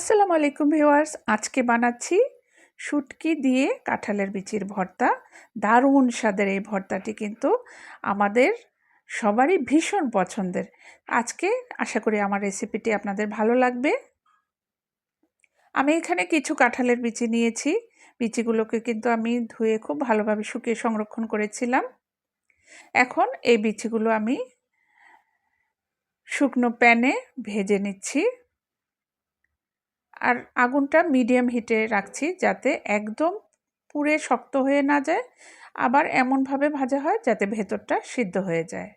আসসালামু আলাইকুম ভিউয়ার্স। আজকে বানাচ্ছি শুটকি দিয়ে কাঁঠালের বিচির ভর্তা। দারুণ স্বাদের এই ভর্তাটি কিন্তু আমাদের সবারই ভীষণ পছন্দের। আজকে আশা করি আমার রেসিপিটি আপনাদের ভালো লাগবে। আমি এখানে কিছু কাঁঠালের বিচি নিয়েছি। বিচিগুলোকে কিন্তু আমি ধুয়ে খুব ভালোভাবে শুকিয়ে সংরক্ষণ করেছিলাম। এখন এই বিচিগুলো আমি শুকনো প্যানে ভেজে নিচ্ছি। আর আগুনটা মিডিয়াম হিটে রাখছি যাতে একদম পুড়ে শক্ত হয়ে না যায়, আবার এমনভাবে ভাজা হয় যাতে ভেতরটা সিদ্ধ হয়ে যায়।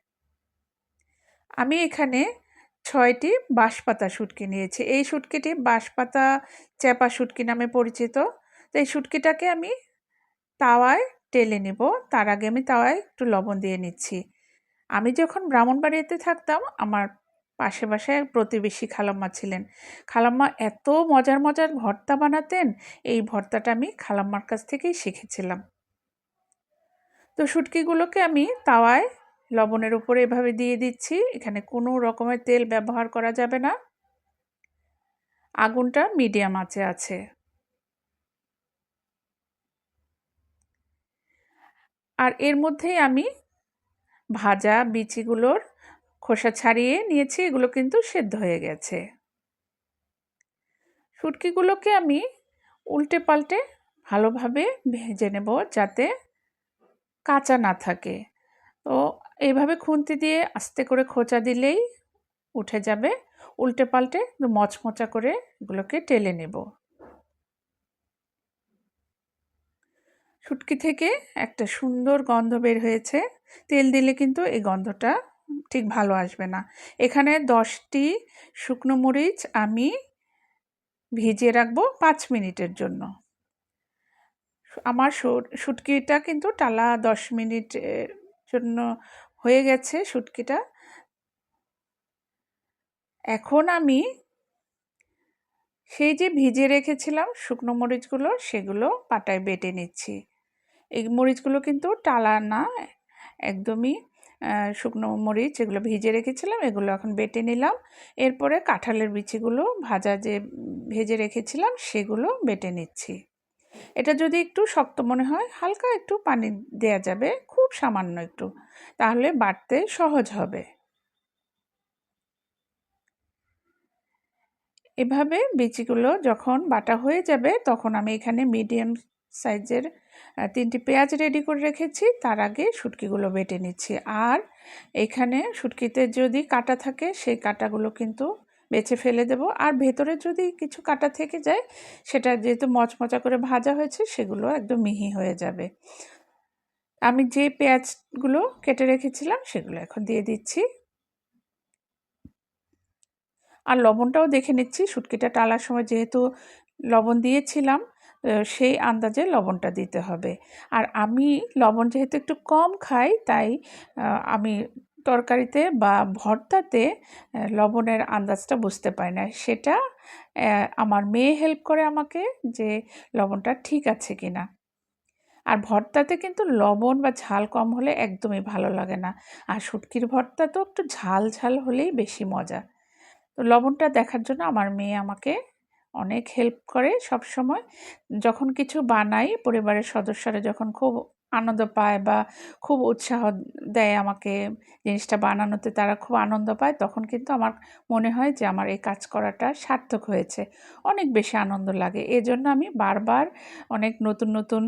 আমি এখানে ছয়টি বাঁশপাতা শুটকি নিয়েছি। এই শুটকিটি বাঁশপাতা চ্যাপা শুটকি নামে পরিচিত। তো এই শুটকিটাকে আমি তাওয়ায় টেলে নেব। তার আগে আমি তাওয়ায় একটু লবণ দিয়ে নিচ্ছি। আমি যখন ব্রাহ্মণবাড়িতে থাকতাম, আমার পাশে পাশে এক প্রতিবেশী খালাম্মা ছিলেন। খালাম্মা এত মজার মজার ভর্তা বানাতেন, এই ভর্তাটা আমি খালাম্মার কাছ থেকেই শিখেছিলাম। তো শুটকিগুলোকে আমি তাওয়ায় লবণের উপরে এভাবে দিয়ে দিচ্ছি, এখানে কোনো রকমের তেল ব্যবহার করা যাবে না। আগুনটা মিডিয়াম আঁচে আছে। আর এর মধ্যেই আমি ভাজা বিচিগুলোর খোসা ছাড়িয়ে নিয়েছি, এগুলো কিন্তু সেদ্ধ হয়ে গেছে। শুটকিগুলোকে আমি উল্টে পাল্টে ভালোভাবে ভেজে নেব যাতে কাঁচা না থাকে। তো এইভাবে খুন্তি দিয়ে আস্তে করে খোঁচা দিলেই উঠে যাবে। উল্টে পাল্টে মচমচা করে এগুলোকে টেলে নেব। শুটকি থেকে একটা সুন্দর গন্ধ বের হয়েছে। তেল দিলে কিন্তু এই গন্ধটা ঠিক ভালো আসবে না। এখানে দশটি শুকনো মরিচ আমি ভিজিয়ে রাখব পাঁচ মিনিটের জন্য। আমার শুটকিটা কিন্তু টালা দশ মিনিটের জন্য হয়ে গেছে শুটকিটা এখন আমি সেই যে ভিজে রেখেছিলাম শুকনো মরিচগুলো সেগুলো পাটায় বেটে নিচ্ছি। এই মরিচগুলো কিন্তু টালা না, একদমই শুকনো মরিচ এগুলো ভিজে রেখেছিলাম, এগুলো এখন বেটে নিলাম। এরপরে কাঁঠালের বিচিগুলো ভাজা যে ভেজে রেখেছিলাম, সেগুলো বেটে নিচ্ছি। এটা যদি একটু শক্ত মনে হয়, হালকা একটু পানি দেয়া যাবে, খুব সামান্য একটু, তাহলে বাটতে সহজ হবে। এভাবে বিচিগুলো যখন বাটা হয়ে যাবে, তখন আমি এখানে মিডিয়াম সাইজের তিনটি পেঁয়াজ রেডি করে রেখেছি, তার আগে শুটকিগুলো বেটে নিচ্ছি। আর এখানে শুটকিতে যদি কাটা থাকে, সেই কাটাগুলো কিন্তু বেছে ফেলে দেব। আর ভেতরে যদি কিছু কাটা থেকে যায়, সেটা যেহেতু মচমচা করে ভাজা হয়েছে, সেগুলো একদম মিহি হয়ে যাবে। আমি যে পেঁয়াজগুলো কেটে রেখেছিলাম, সেগুলো এখন দিয়ে দিচ্ছি। আর লবণটাও দেখে নিচ্ছি, শুটকিটা টালার সময় যেহেতু লবণ দিয়েছিলাম সেই আন্দাজে লবণটা দিতে হবে। আর আমি লবণ যেহেতু একটু কম খাই, তাই আমি তরকারিতে বা ভর্তাতে লবণের আন্দাজটা বুঝতে পারি না। সেটা আমার মেয়ে হেল্প করে আমাকে যে লবণটা ঠিক আছে কি না আর ভর্তাতে কিন্তু লবণ বা ঝাল কম হলে একদমই ভালো লাগে না। আর শুটকির ভর্তা তো একটু ঝাল ঝাল হলেই বেশি মজা। তো লবণটা দেখার জন্য আমার মেয়ে আমাকে অনেক হেল্প করে সব সময় যখন কিছু বানাই পরিবারের সদস্যরা যখন খুব আনন্দ পায় বা খুব উৎসাহ দেয় আমাকে জিনিসটা বানানোতে, তারা খুব আনন্দ পায়। তখন কিন্তু আমার মনে হয় যে আমার এই কাজ করাটা সার্থক হয়েছে। অনেক বেশি আনন্দ লাগে। এজন্য আমি বারবার অনেক নতুন নতুন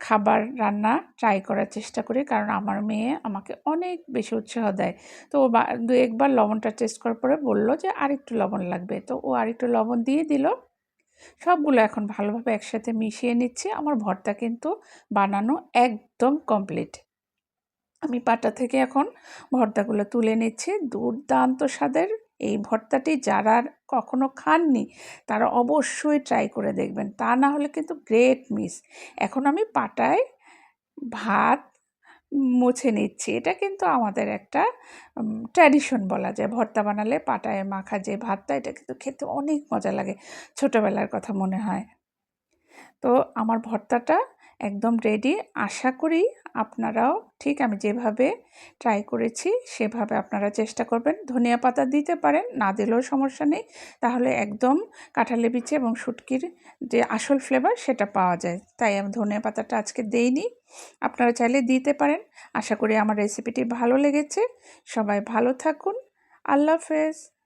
খাবার রান্না ট্রাই করার চেষ্টা করি। কারণ আমার মেয়ে আমাকে অনেক বেশি উৎসাহ দেয়। তো ও দু একবার লবণটা টেস্ট করার পরে বলল যে আরেকটু লবণ লাগবে। তো ও আরেকটু লবণ দিয়ে দিল। সবগুলো এখন ভালোভাবে একসাথে মিশিয়ে নিচ্ছি। আমার ভর্তা কিন্তু বানানো একদম কমপ্লিট। আমি পাটা থেকে এখন ভর্তাগুলো তুলে নিচ্ছি। দুর্দান্ত স্বাদের এই ভর্তাটি যারা কখনো খাননি, তারা অবশ্যই ট্রাই করে দেখবেন। তা না হলে কিন্তু গ্রেট মিস এখন আমি পাটায় ভাত মুছে নিচ্ছি। এটা কিন্তু আমাদের একটা ট্র্যাডিশন বলা যায়। ভর্তা বানালে পাটায় মাখা যে ভাতটা, এটা কিন্তু খেতে অনেক মজা লাগে। ছোটোবেলার কথা মনে হয়। তো আমার ভর্তাটা একদম রেডি আশা করি আপনারাও ঠিক আমি যেভাবে ট্রাই করেছি, সেভাবে আপনারা চেষ্টা করবেন। ধনিয়া পাতা দিতে পারেন, না দিলেও সমস্যা নেই। তাহলে একদম কাঁঠালি বিচে এবং শুটকির যে আসল ফ্লেভার সেটা পাওয়া যায়। তাই আমি ধনিয়া পাতাটা আজকে দেইনি। আপনারা চাইলে দিতে পারেন। আশা করি আমার রেসিপিটি ভালো লেগেছে। সবাই ভালো থাকুন। আল্লাহ হাফেজ।